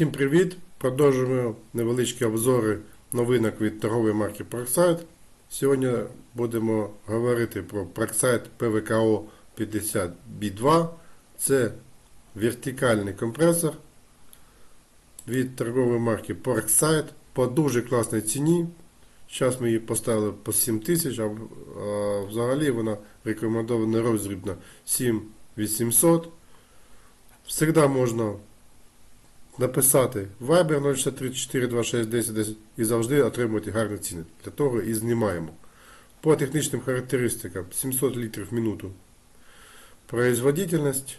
Всім привіт! Продовжуємо невеличкі обзори новинок від торгової марки Parkside. Сьогодні будемо говорити про Parkside PVKO 50B2. Це вертикальний компресор від торгової марки Parkside по дуже класній ціні. Зараз ми її поставили по 7 тисяч, а а взагалі вона рекомендована роздрібна 7800. Всегда можна написати Viber 064 26 10 10 і завжди отримувати гарні ціни. Для того і знімаємо. По технічним характеристикам 700 літрів в минуту. Производительность.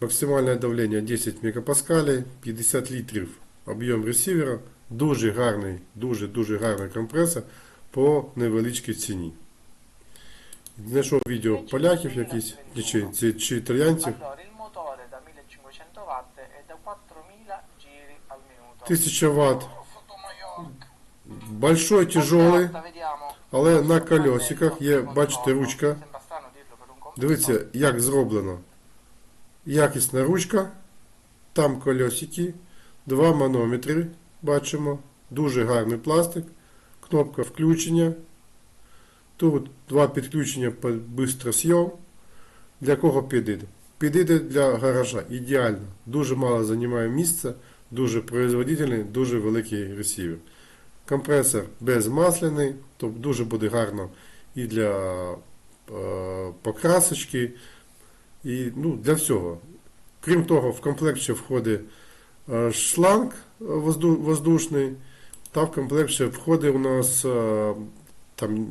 Максимальне давлення 10 мегапаскалей, 50 літрів об'єм ресивера. Дуже гарний, дуже-дуже гарний компресор по невеличкій ціні. Знайшов відео поляків якісь, чи, чи, чи італіянців. 1000 Вт. Большой, тяжелий, але на колесиках є, бачите, ручка. Дивіться, як зроблено. Якісна ручка, там колесики, два манометри, бачимо, дуже гарний пластик, кнопка включення. Тут два підключення під бистросйом. Для кого підійде? Підійде для гаража. Ідеально. Дуже мало займає місця, дуже производительний, дуже великий ресівер. Компресор безмасляний, тобто дуже буде гарно і для е, покрасочки, і ну, для всього. Крім того, в комплект ще входить е, шланг возду- воздушний, та в комплект ще входить у нас е, там,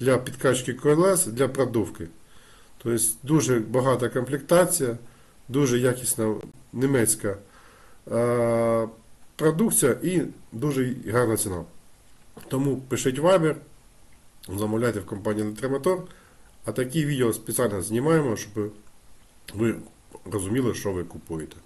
для підкачки колес, для продувки. Тобто дуже багата комплектація, дуже якісна німецька е, продукція і дуже гарна ціна. Тому пишіть Viber, замовляйте в компанії Електромотор. А такі відео спеціально знімаємо, щоб ви розуміли, що ви купуєте.